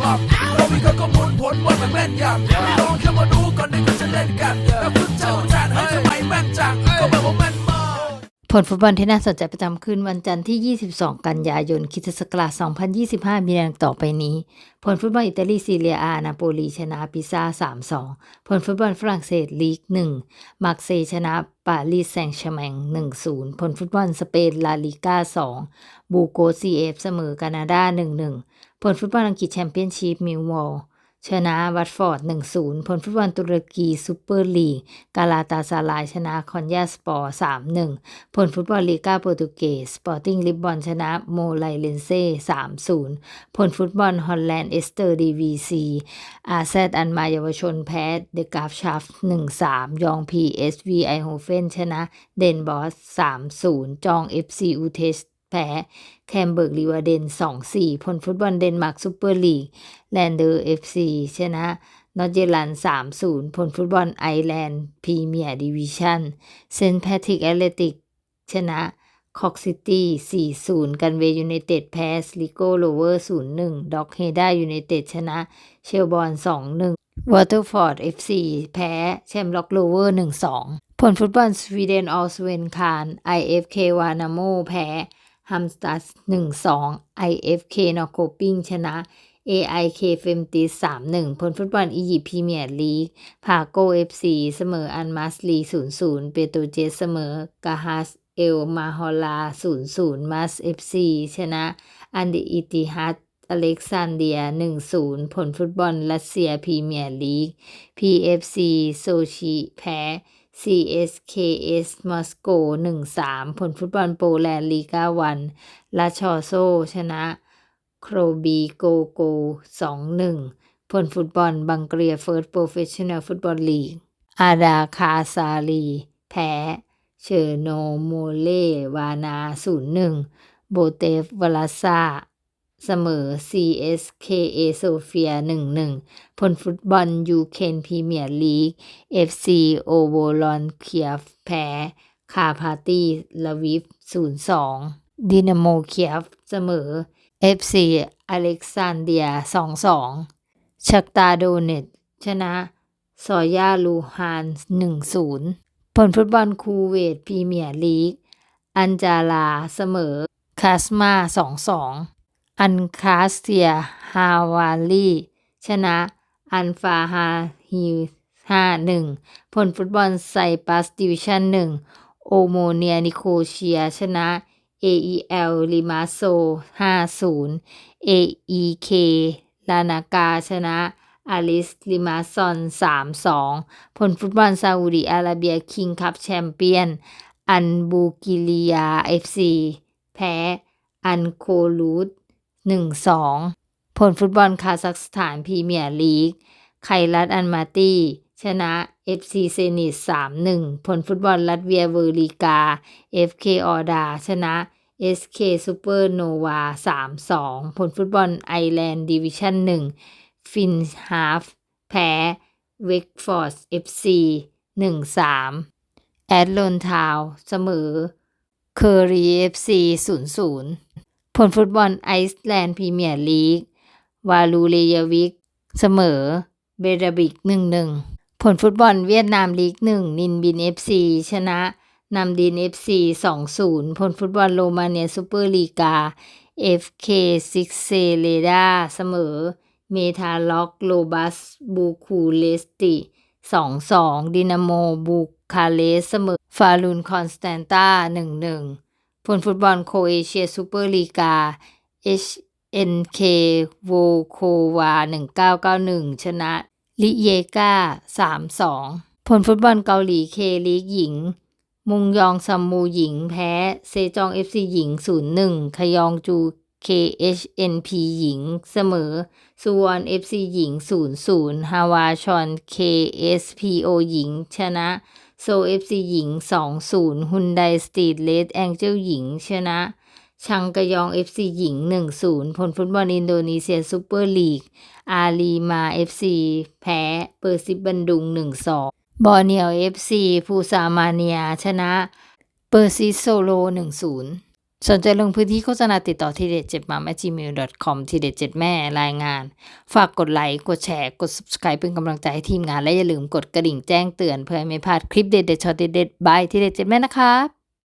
หลับเราวิเคราะห์ข้อมูลผลว่ามันแม่นยำไม่ลองเข้ามาดูก่อนที่จะเล่นกันแล้วคุณเจ้าจานให้ทำไผลฟุตบอลที่น่าสนใจประจำคืนวันจันทร์ที่ 22 กันยายนคิศักราช2025 มีดังต่อไปนี้ ผลฟุตบอลอิตาลีซีเรียอานาโปลีชนะปิซา3-2 ผลฟุตบอลฝรั่งเศสลีก 1มักเซย์ชนะปารีสแซงต์แชร์แมง1-0 ผลฟุตบอลสเปนลาลิก้า 2 บูโกซีเอฟเสมอแคนาดา 1-1 ผลฟุตบอลอังกฤษแชมเปี้ยนชิพมิลวอล ชนะวัตฟอร์ด 1-0 ผลฟุตบอลตุรกีซูเปอร์ลีก กาลาตาซาลายชนะคอนยาสปอร์ 3-1 ผลฟุตบอลลีกาโปรตุเกสสปอร์ติ้งลิบบอนชนะโมไลเลนเซ่ 3-0 ผลฟุตบอลฮอลแลนด์เอสเตอร์ดีวีซีอาแซดอันมาเยาวชนแพ้เดกาฟชัฟ 1-3 ยองพีเอสวีไอโฮเฟนชนะเดนบอส 3-0 จองเอฟซีอูเทส แพ้แคมเบิร์กลิวาเดน 2-4 ผลฟุตบอลเดนมาร์กซูเปอร์ลีก แลนเดอร์เอฟซีชนะนอตเยลัน3-0 ผลฟุตบอลไอร์แลนด์พรีเมียร์ดิวิชั่นเซนต์แพทริกแอตเลติก ชนะคอกซิตี้ 4-0 กันเวย์ยูไนเต็ดแพ้สลิโกโลเวอร์ 0-1 ด็อกเฮด้ายูไนเต็ดชนะเชลบอร์น2-1 วอเตอร์ฟอร์ด FC แพ้แชมป์ล็อกโลเวอร์ 1-2 ผลฟุตบอลสวีเดนออสเวนคาร IFK วานาโมแพ้ ฮัมสตัส1-2 IFK นอโกปิ้งชนะ AIK เฟมติส3-1ผลฟุตบอลอียิปต์พรีเมียร์ลีก พาโก FC เสมออันมัสลี0-0เปโตเจสเสมอกาฮัสเอลมาฮอลา0-0มัส FC ชนะอันเดอิติฮัดอเล็กซานเดีย 1-0 ผลฟุตบอลรัสเซียพรีเมียร์ลีก PFC โซชิแพ้ CSKS มอสโก1-3 ผลฟุตบอลโปแลนด์ลีกาวันลาชอโซ ชนะ โครบีโกโก 2-1 ผลฟุตบอลบังเกรียเฟิร์สโปรเฟชชั่นแนลฟุตบอลลีก อาดาคาซาลี แพ้ เชอร์โนโมเลวานา 0-1 โบเตฟวลาซา เสมอ CSKA โซเฟีย 1-1 ผลฟุตบอลยูเคนพรีเมียร์ลีก FC โอโวลอนเคียฟแพ้ คาพาตีลาวิฟ 0-2 ดินาโมเคียฟเสมอ FC อเล็กซานเดีย 2-2 ชักตาโดเนตชนะซอยาลูฮาน1-0 ผลฟุตบอลคูเวตพรีเมียร์ลีก อันจาลาเสมอคาสมา 2-2 อันคาสเซียฮาวาลีชนะอันฟาฮาฮิ5-1ผลฟุตบอลไซปัสดิวิชั่น1โอโมเนียนิโคเชียชนะ AEL ลิมาโซ5-0 AEK ลานากาชนะอาลิสลิมาซอน3-2 ผลฟุตบอลซาอุดิอาระเบียคิงคัพแชมเปี้ยน อันบูกิลียา FC แพ้ อันโคลูด 1-2 ผลฟุตบอลคาซัคสถานพรีเมียร์ลีก ไครัตอันมาตี้ ชนะ FC เซนิต3-1 ผลฟุตบอลลัตเวียเวอร์ลีกา FK ออดา ชนะ SK ซูเปอร์โนวา3-2 ผลฟุตบอลไอร์แลนด์ดิวิชั่น1 ฟินฮาฟ แพ้เวกฟอร์ส FC 1-3 แอดลอนทาวเสมอเคอรี FC 0-0ผ ลฟุตบอลไอซ์แลนด์พรีเมียร์ลีก วาลูเลยวิก เสมอ เบราบิก1-1ผลฟุตบอลเวียดนามลีก1นินบิน FC ชนะนำดิน FC 2-0ผลฟุตบอลโรมาเนียซูเปอร์ลีกา FK ซิกเซเลดาเสมอ เมทาล็อกโลบัสบูคูเลสติ2-2ดินาโมบูคาเลสเสมอ ฟาลูนคอนสแตนตา1-1ผล ฟุตบอลโคเอเชียซูเปอร์ลีกา HNK โวโควา 1991 ชนะลิเยกา3-2 ผลฟุตบอลเกาหลีเคลีกหญิง มุงยองซัมมูหญิงแพ้ เซจอง FC หญิง 0-1 ขยองจู KHNP หญิงเสมอสุวรรณ FC หญิง 0-0 ฮาวาชอน KSPO หญิง ชนะ โซเอฟซีหญิง 2-0ฮุนไดสตรีทเลดแองเจิลหญิงชนะ ชังกยอง FC หญิง 1-0 ผลฟุตบอลอินโดนีเซียซูเปอร์ลีก อาลีมา FC แพ้เปอร์ซิบบันดุง 1-2 บอร์เนียว FC ฟูซามาเนียชนะเปอร์ซิสโซโล 1-0 สนใจลงพื้นที่โฆษณาติดต่อทีเด็ดเจ็ดมาแมจิมิวดอทคอมทีเด็ดเจ็ดแม่รายงาน ฝากกดไลค์กดแชร์กด subscribe เป็นกำลังใจให้ทีมงานและอย่าลืมกดกระดิ่งแจ้งเตือนเพื่อไม่พลาดคลิปเด็ดเด็ดช็อตเด็ดเด็ดบายทีเด็ดเจ็ดแม่นะครับ